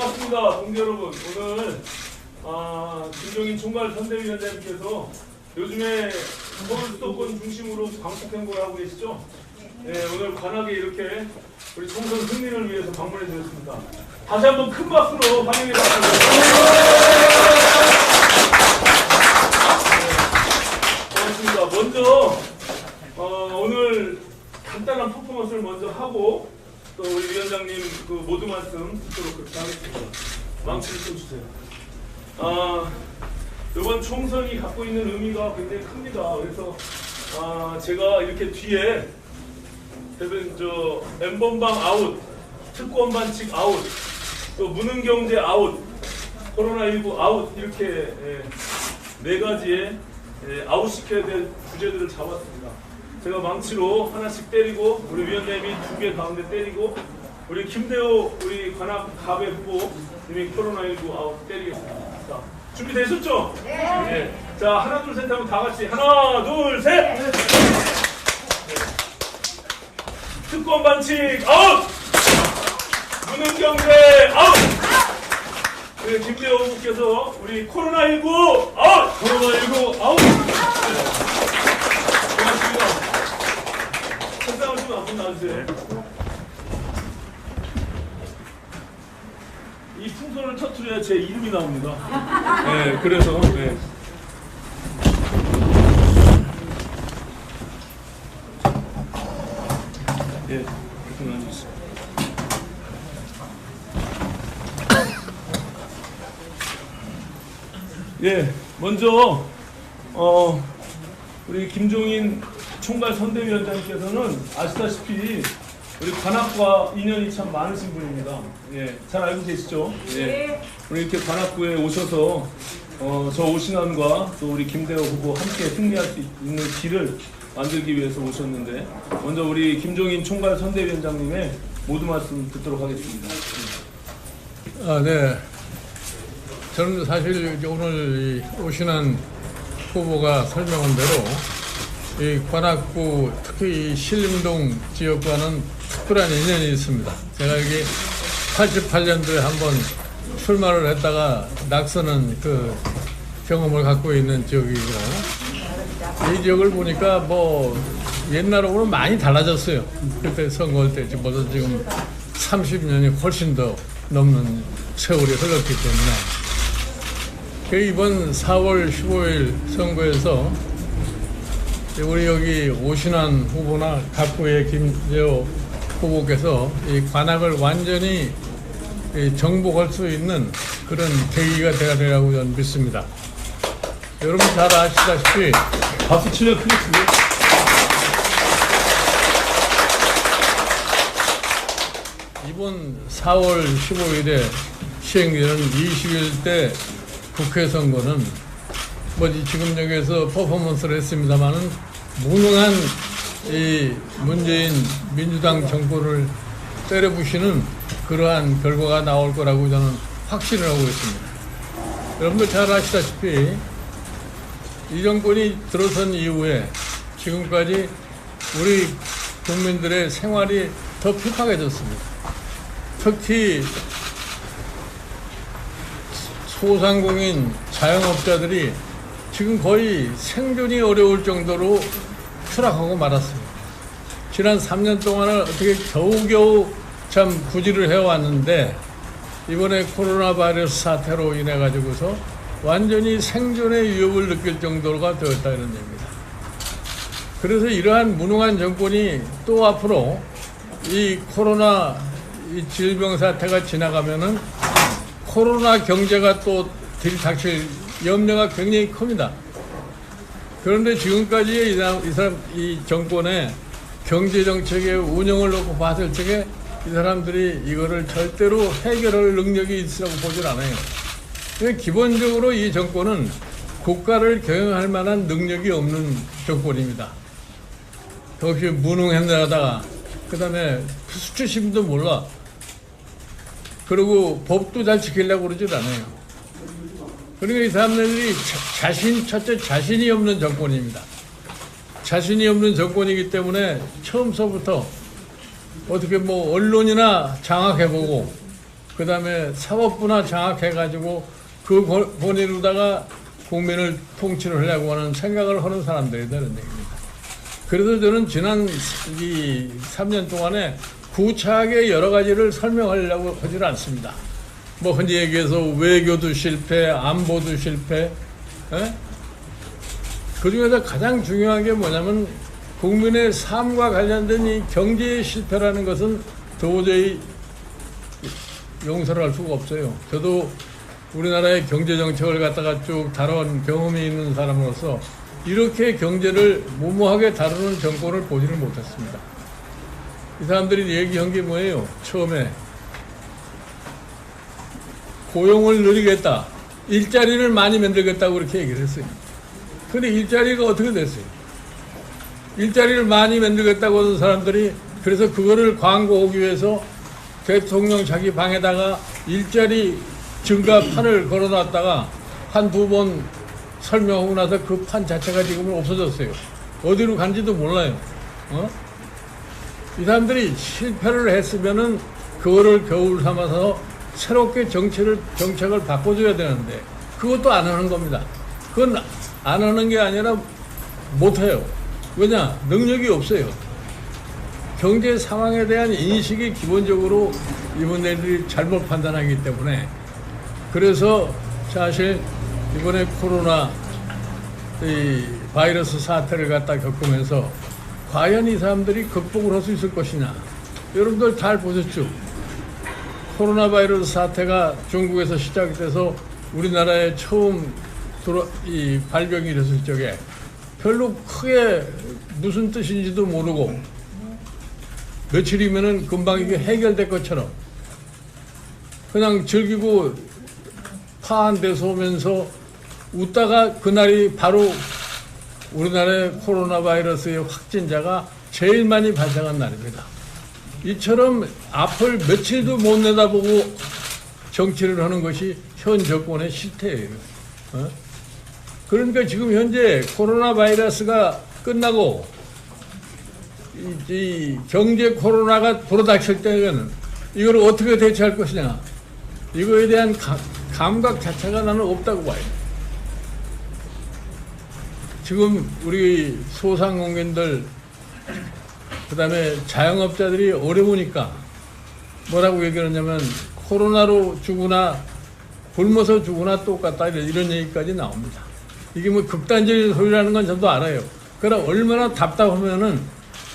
반갑습니다, 동지 여러분. 오늘 아, 김종인 총괄 선대위원장님께서 요즘에 서울 수도권 중심으로 광복 행보를 하고 계시죠? 네, 오늘 관악에 이렇게 우리 총선 승리를 위해서 방문해 주셨습니다. 다시 한번 큰 박수로 환영해 주셨습니다. 고맙습니다. 먼저 어, 오늘 간단한 퍼포먼스를 먼저 하고 또 우리 위원장님 그 모두 말씀 듣도록 그렇게 하겠습니다. 망치를 좀 주세요. 아, 이번 총선이 갖고 있는 의미가 굉장히 큽니다. 그래서 아, 제가 이렇게 뒤에 대변 저 엠번방 아웃, 특권 반칙 아웃, 또 무능 경제 아웃, 코로나19 아웃 이렇게 예, 네 가지의 예, 아웃 시켜야 될 주제들을 잡았습니다. 제가 망치로 하나씩 때리고 우리 위원장님이 두 개 가운데 때리고 우리 김대호 우리 관악 가배 후보 님이 코로나19 아웃 때리겠습니다. 자, 준비되셨죠? 네. 자 하나 둘 셋 하면 다 같이 하나 둘 셋. 네. 특권 반칙 아웃. 무능 경제 아웃. 네, 김대호 후보께서 우리 코로나19 아웃. 코로나19 아웃. 고맙습니다. 좀 앞으로 놔주세요. 이 풍선을 터트려야 제 이름이 나옵니다. 네, 그래서 네. 예, 이렇게 놔주세요. 예, 먼저 어, 우리 김종인 총괄 선대위원장님께서는 아시다시피 우리 관악과 인연이 참 많으신 분입니다. 예, 잘 알고 계시죠? 예. 우리 이렇게 관악구에 오셔서 어, 저 오신환과 또 우리 김대호 후보 함께 승리할 수 있는 길을 만들기 위해서 오셨는데 먼저 우리 김종인 총괄 선대위원장님의 모두 말씀 듣도록 하겠습니다. 아, 네. 저는 사실 오늘 이 오신한 후보가 설명한 대로 이 관악구 특히 이 신림동 지역과는 특별한 인연이 있습니다. 제가 여기 88년도에 한번 출마를 했다가 낙선한 그 경험을 갖고 있는 지역이고 이 지역을 보니까 뭐 옛날하고는 많이 달라졌어요. 그때 선거할 때 지금보다 지금 30년이 훨씬 더 넘는 세월이 흘렀기 때문에 그 이번 4월 15일 선거에서 우리 여기 오신환 후보나 각구의 김재호 후보께서 이 관악을 완전히 이 정복할 수 있는 그런 계기가 되야 되라고 저는 믿습니다. 여러분 잘 아시다시피 박수 치면 크겠습니다. 이번 4월 15일에 시행되는 21대 국회 선거는 뭐지 지금 여기에서 퍼포먼스를 했습니다만은 무능한 이 문재인 민주당 정권을 때려부시는 그러한 결과가 나올 거라고 저는 확신을 하고 있습니다. 여러분들 잘 아시다시피 이 정권이 들어선 이후에 지금까지 우리 국민들의 생활이 더 핍박해졌습니다. 특히 소상공인 자영업자들이 지금 거의 생존이 어려울 정도로 추락하고 말았습니다. 지난 3년 동안을 어떻게 겨우겨우 참 구질을 해왔는데 이번에 코로나 바이러스 사태로 인해 가지고서 완전히 생존의 위협을 느낄 정도가 되었다 이런 얘기입니다. 그래서 이러한 무능한 정권이 또 앞으로 이 코로나 이 질병 사태가 지나가면은 코로나 경제가 또 들이닥칠 염려가 굉장히 큽니다. 그런데 지금까지의 이 사람, 이, 사람, 이 정권의 경제 정책의 운영을 놓고 봤을 적에 이 사람들이 이거를 절대로 해결할 능력이 있으라고 보질 않아요. 기본적으로 이 정권은 국가를 경영할 만한 능력이 없는 정권입니다. 역시 무능했다가 그 다음에 수치심도 몰라. 그리고 법도 잘 지키려고 그러질 않아요. 그러니까 이 사람들이 자, 자신 첫째 자신이 없는 정권입니다. 자신이 없는 정권이기 때문에 처음서부터 어떻게 뭐 언론이나 장악해보고 그 다음에 사법부나 장악해가지고 그 권- 권위로다가 국민을 통치를 하려고 하는 생각을 하는 사람들이 되는 얘기입니다. 그래서 저는 지난 이 3년 동안에 구차하게 여러 가지를 설명하려고 하지는 않습니다. 뭐 흔히 얘기해서 외교도 실패, 안보도 실패, 예? 그 중에서 가장 중요한 게 뭐냐면 국민의 삶과 관련된 이 경제의 실패라는 것은 도저히 용서를 할 수가 없어요. 저도 우리나라의 경제 정책을 갖다가 쭉 다뤄온 경험이 있는 사람으로서 이렇게 경제를 무모하게 다루는 정권을 보지를 못했습니다. 이 사람들이 얘기한 게 뭐예요? 처음에 고용을 늘리겠다. 일자리를 많이 만들겠다고 그렇게 얘기를 했어요. 근데 일자리가 어떻게 됐어요? 일자리를 많이 만들겠다고 하는 사람들이 그래서 그거를 광고하기 위해서 대통령 자기 방에다가 일자리 증가 판을 걸어놨다가 한 두 번 설명하고 나서 그 판 자체가 지금은 없어졌어요. 어디로 간지도 몰라요. 어? 이 사람들이 실패를 했으면은 그거를 겨울 삼아서 새롭게 정책을 정책을 바꿔줘야 되는데 그것도 안 하는 겁니다. 그건 안 하는 게 아니라 못 해요. 왜냐 능력이 없어요. 경제 상황에 대한 인식이 기본적으로 이분들이 잘못 판단하기 때문에 그래서 사실 이번에 코로나 이 바이러스 사태를 갖다 겪으면서 과연 이 사람들이 극복을 할 수 있을 것이냐 여러분들 잘 보셨죠? 코로나 바이러스 사태가 중국에서 시작돼서 우리나라에 처음 들어, 이 발병이 됐을 적에 별로 크게 무슨 뜻인지도 모르고 며칠이면은 금방 이게 해결될 것처럼 그냥 즐기고 파한돼서 오면서 웃다가 그날이 바로 우리나라의 코로나 바이러스의 확진자가 제일 많이 발생한 날입니다. 이처럼 앞을 며칠도 못 내다보고 정치를 하는 것이 현 정권의 실태예요. 어? 그러니까 지금 현재 코로나 바이러스가 끝나고 이, 이 경제 코로나가 불어닥칠 때는 이걸 어떻게 대처할 것이냐 이거에 대한 가- 감각 자체가 나는 없다고 봐요. 지금 우리 소상공인들 그 다음에 자영업자들이 어려우니까 뭐라고 얘기하냐면 코로나로 죽으나 굶어서 죽으나 똑같다 이런 얘기까지 나옵니다. 이게 뭐 극단적인 소리라는 건 저도 알아요. 그러나 얼마나 답답하면은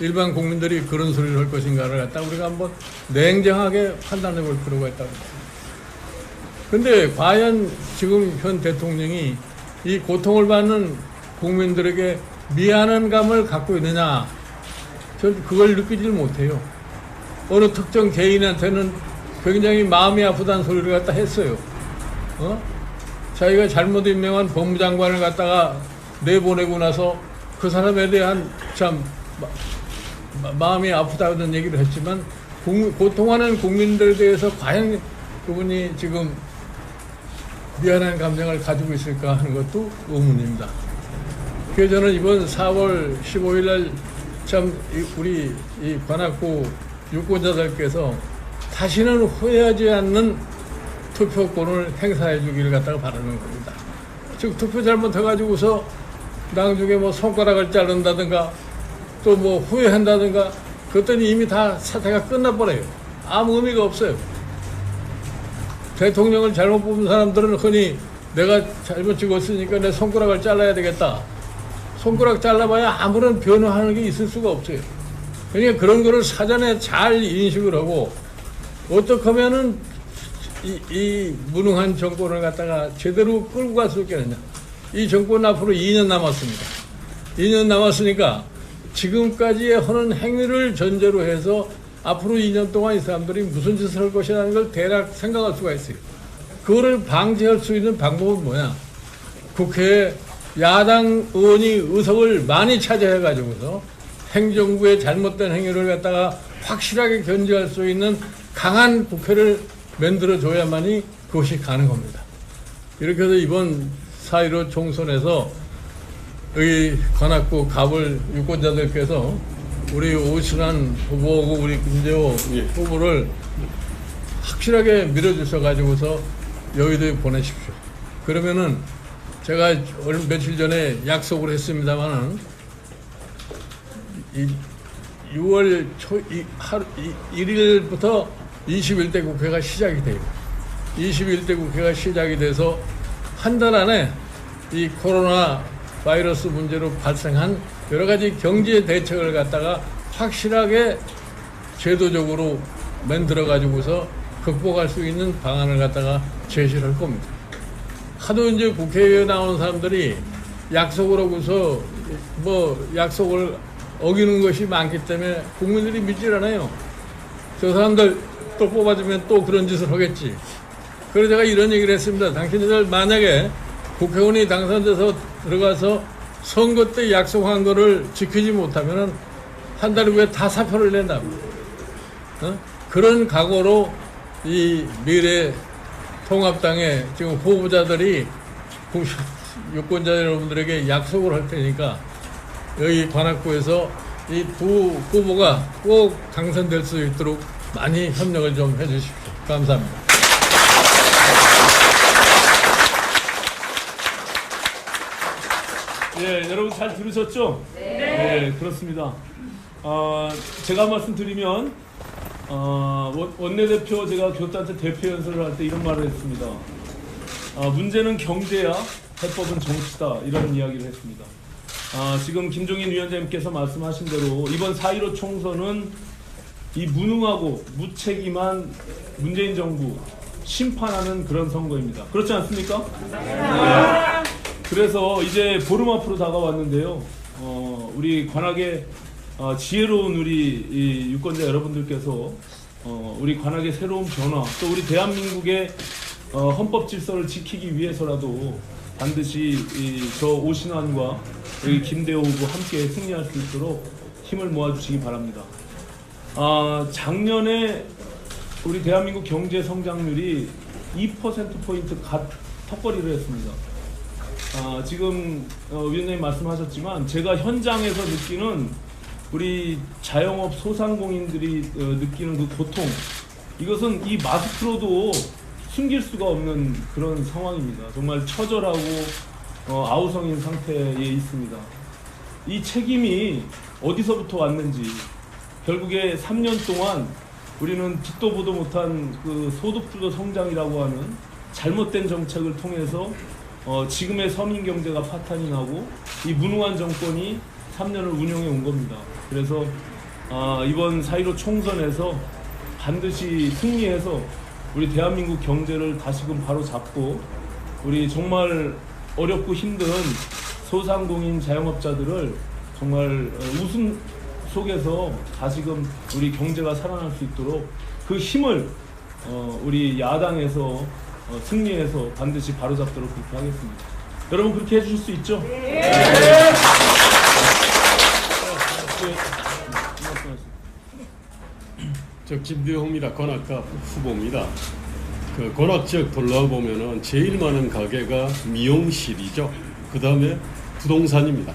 일반 국민들이 그런 소리를 할 것인가를 갖다 우리가 한번 냉정하게 판단해 볼 필요가 있다고 봅니다. 근데 과연 지금 현 대통령이 이 고통을 받는 국민들에게 미안한 감을 갖고 있느냐? 전 그걸 느끼질 못해요. 어느 특정 개인한테는 굉장히 마음이 아프다는 소리를 갖다 했어요. 어? 자기가 잘못 임명한 법무장관을 갖다가 내보내고 나서 그 사람에 대한 참 마- 마음이 아프다는 얘기를 했지만 국- 고통하는 국민들에 대해서 과연 그분이 지금 미안한 감정을 가지고 있을까 하는 것도 의문입니다. 그래서 저는 이번 4월 15일 날 참 우리 이 관악구 유권자들께서 다시는 후회하지 않는 투표권을 행사해 주기를 갖다가 바라는 겁니다. 즉 투표 잘못해가지고서 나중에 뭐 손가락을 자른다든가 또 뭐 후회한다든가 그랬더니 이미 다 사태가 끝나버려요. 아무 의미가 없어요. 대통령을 잘못 뽑은 사람들은 흔히 내가 잘못 찍었으니까 내 손가락을 잘라야 되겠다. 손가락 잘라봐야 아무런 변화하는 게 있을 수가 없어요. 그러니까 그런 거를 사전에 잘 인식을 하고 어떻게 하면은 이, 이 무능한 정권을 갖다가 제대로 끌고 갈 수 있겠느냐. 이 정권 앞으로 2년 남았습니다. 2년 남았으니까 지금까지 하는 행위를 전제로 해서 앞으로 2년 동안 이 사람들이 무슨 짓을 할 것이라는 걸 대략 생각할 수가 있어요. 그거를 방지할 수 있는 방법은 뭐냐? 국회에 야당 의원이 의석을 많이 차지해 가지고서 행정부의 잘못된 행위를 갖다가 확실하게 견제할 수 있는 강한 국회를 만들어 줘야만이 그것이 가능합니다. 이렇게 해서 이번 4.15 총선에서 여기 관악구 갑을 유권자들께서 우리 오신환 후보하고 우리 김재호 예. 후보를 확실하게 밀어주셔가지고서 여의도에 보내십시오. 그러면은 제가 얼 며칠 전에 약속을 했습니다만은 이 6월 초 이, 하루 이, 1일부터 21대 국회가 시작이 돼요. 21대 국회가 시작이 돼서 한 달 안에 이 코로나 바이러스 문제로 발생한 여러 가지 경제 대책을 갖다가 확실하게 제도적으로 만들어 가지고서 극복할 수 있는 방안을 갖다가 제시를 할 겁니다. 하도 이제 국회에 나오는 사람들이 약속을 하고서 뭐 약속을 어기는 것이 많기 때문에 국민들이 믿질 않아요. 저 사람들 또 뽑아주면 또 그런 짓을 하겠지. 그래서 제가 이런 얘기를 했습니다. 당신들 만약에 국회의원이 당선돼서 들어가서 선거 때 약속한 거를 지키지 못하면은 한 달 후에 다 사표를 낸다고. 어? 그런 각오로 이 미래 통합당의 지금 후보자들이 국- 유권자 여러분들에게 약속을 할 테니까 여기 관악구에서 이 두 후보가 꼭 당선될 수 있도록 많이 협력을 좀 해주십시오. 감사합니다. 예, 여러분 잘 들으셨죠? 네. 그렇습니다. 아, 제가 말씀드리면 아, 원- 원내대표 제가 교단체 대표 연설을 할 때 이런 말을 했습니다. 아, 문제는 경제야, 해법은 정치다 이런 이야기를 했습니다. 아, 지금 김종인 위원장님께서 말씀하신 대로 이번 4.15 총선은 이 무능하고 무책임한 문재인 정부 심판하는 그런 선거입니다. 그렇지 않습니까? 네. 그래서 이제 보름 앞으로 다가왔는데요. 어, 우리 관악의 어, 지혜로운 우리 이 유권자 여러분들께서 어, 우리 관악의 새로운 변화, 또 우리 대한민국의 어, 헌법 질서를 지키기 위해서라도 반드시 이, 저 오신환과 여기 김대호 후보 함께 승리할 수 있도록 힘을 모아주시기 바랍니다. 아, 작년에 우리 대한민국 경제 성장률이 2%포인트 갓 턱걸이를 했습니다. 아, 지금 어, 위원장님 말씀하셨지만 제가 현장에서 느끼는 우리 자영업 소상공인들이 어, 느끼는 그 고통 이것은 이 마스크로도 숨길 수가 없는 그런 상황입니다. 정말 처절하고 어, 아우성인 상태에 있습니다. 이 책임이 어디서부터 왔는지 결국에 3년 동안 우리는 듣도 보도 못한 그 소득주도 성장이라고 하는 잘못된 정책을 통해서 어, 지금의 서민 경제가 파탄이 나고 이 무능한 정권이 3년을 운영해 온 겁니다. 그래서 아, 이번 4.15 총선에서 반드시 승리해서 우리 대한민국 경제를 다시금 바로 잡고 우리 정말 어렵고 힘든 소상공인 자영업자들을 정말 어, 웃음 속에서 다시금 우리 경제가 살아날 수 있도록 그 힘을 어, 우리 야당에서 어, 승리해서 반드시 바로잡도록 그렇게 하겠습니다. 여러분 그렇게 해주실 수 있죠? 저 김대호입니다. 관악가 후보입니다. 그 관악 지역 돌아보면은 제일 많은 가게가 미용실이죠. 그 다음에 부동산입니다.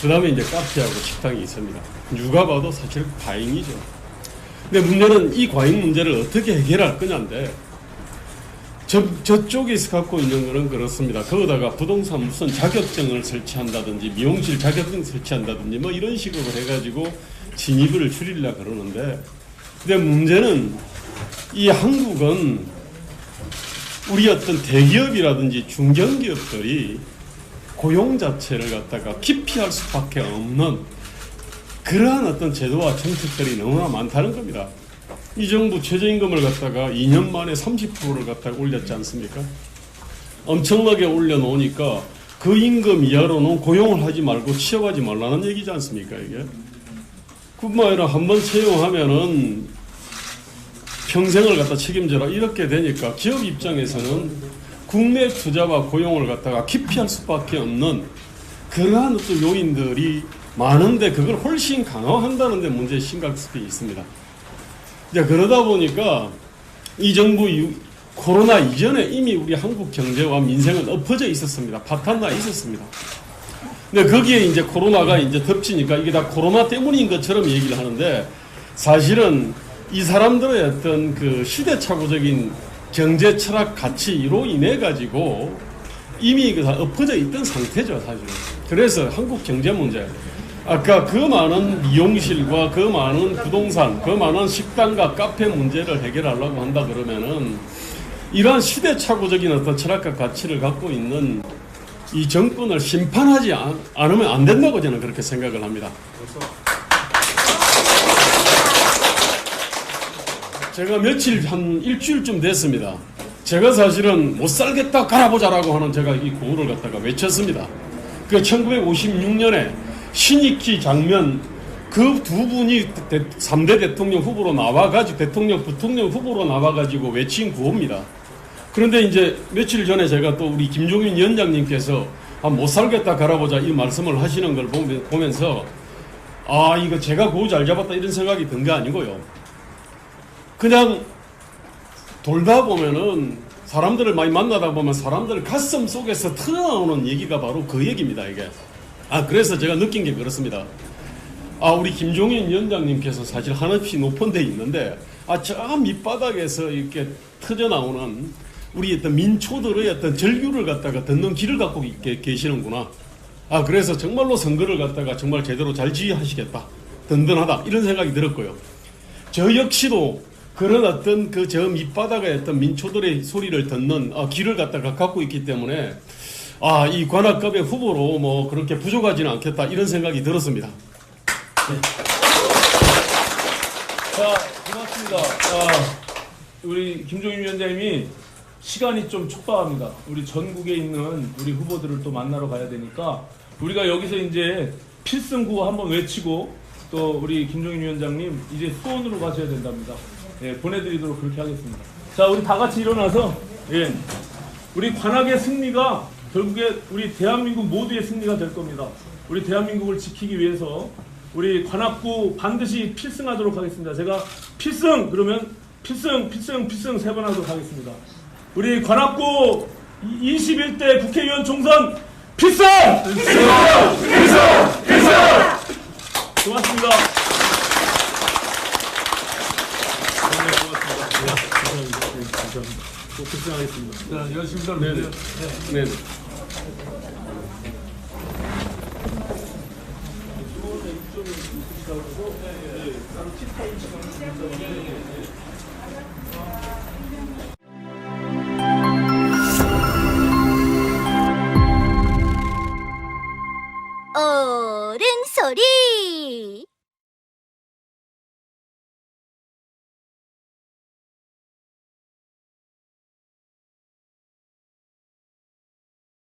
그 다음에 이제 카페하고 식당이 있습니다. 누가 봐도 사실 과잉이죠. 근데 문제는 이 과잉 문제를 어떻게 해결할 거냐인데 저, 저쪽에서 갖고 있는 거는 그렇습니다. 거기다가 부동산 무슨 자격증을 설치한다든지 미용실 자격증 설치한다든지 뭐 이런 식으로 해가지고 진입을 줄이려 그러는데 근데 문제는 이 한국은 우리 어떤 대기업이라든지 중견기업들이 고용 자체를 갖다가 기피할 수밖에 없는 그러한 어떤 제도와 정책들이 너무나 많다는 겁니다. 이 정부 최저임금을 갖다가 2년 만에 30%를 갖다가 올렸지 않습니까? 엄청나게 올려놓으니까 그 임금 이하로는 고용을 하지 말고 취업하지 말라는 얘기지 않습니까, 이게? 뿐만 아니라 한 번 채용하면은 평생을 갖다 책임져라 이렇게 되니까 기업 입장에서는 국내 투자와 고용을 갖다가 기피할 수밖에 없는 그러한 어떤 요인들이 많은데 그걸 훨씬 강화한다는 데 문제 심각성이 있습니다. 이제 그러다 보니까 이 정부 이후- 코로나 이전에 이미 우리 한국 경제와 민생은 엎어져 있었습니다. 파탄나 있었습니다. 근데 거기에 이제 코로나가 이제 덮치니까 이게 다 코로나 때문인 것처럼 얘기를 하는데 사실은 이 사람들의 어떤 그 시대착오적인 경제 철학 가치로 인해 가지고 이미 그 다 엎어져 있던 상태죠 사실. 그래서 한국 경제 문제 아까 그 많은 미용실과 그 많은 부동산, 그 많은 식당과 카페 문제를 해결하려고 한다 그러면은 이러한 시대착오적인 어떤 철학과 가치를 갖고 있는 이 정권을 심판하지 않, 않으면 안 된다고 저는 그렇게 생각을 합니다. 제가 며칠 한 일주일쯤 됐습니다. 제가 사실은 못 살겠다 갈아보자라고 하는 제가 이 구호를 갖다가 외쳤습니다. 그 1956년에 신익희 장면 그 두 분이 대, 3대 대통령 후보로 나와가지고 대통령 부통령 후보로 나와가지고 외친 구호입니다. 그런데 이제 며칠 전에 제가 또 우리 김종인 위원장님께서 아, 못 살겠다 갈아보자 이 말씀을 하시는 걸 보면- 보면서 아 이거 제가 구호 잘 잡았다 이런 생각이 든 게 아니고요. 그냥 돌다 보면은 사람들을 많이 만나다 보면 사람들 가슴 속에서 튀어나오는 얘기가 바로 그 얘기입니다 이게. 아 그래서 제가 느낀 게 그렇습니다. 아 우리 김종인 위원장님께서 사실 한없이 높은 데 있는데 아저 밑바닥에서 이렇게 터져 나오는 우리 어떤 민초들의 어떤 절규를 갖다가 듣는 길을 갖고 있게 계시는구나. 아 그래서 정말로 선거를 갖다가 정말 제대로 잘 지휘하시겠다. 든든하다 이런 생각이 들었고요. 저 역시도 그런 어떤 그 저 밑바닥의 어떤 민초들의 소리를 듣는 어, 길을 갖다가 갖고 있기 때문에 아 이 관악갑의 후보로 뭐 그렇게 부족하지는 않겠다 이런 생각이 들었습니다. 자, 고맙습니다. 아, 우리 김종인 위원장님이 시간이 좀 촉박합니다. 우리 전국에 있는 우리 후보들을 또 만나러 가야 되니까 우리가 여기서 이제 필승 구호 한번 외치고 또 우리 김종인 위원장님 이제 수원으로 가셔야 된답니다. 예, 보내드리도록 그렇게 하겠습니다. 자, 우리 다 같이 일어나서 예, 우리 관악의 승리가 결국에 우리 대한민국 모두의 승리가 될 겁니다. 우리 대한민국을 지키기 위해서 우리 관악구 반드시 필승하도록 하겠습니다. 제가 필승 그러면 필승 필승 필승 세 번 하도록 하겠습니다. 우리 관악구 21대 국회의원 총선 필승! 필승! 필승! 필승! 고맙습니다. 네, 고맙습니다. 네, 감사합니다. 네, 감사합니다. 꼭 필승하겠습니다. 자, 열심히 들 네네. 네. 네. 어른 소리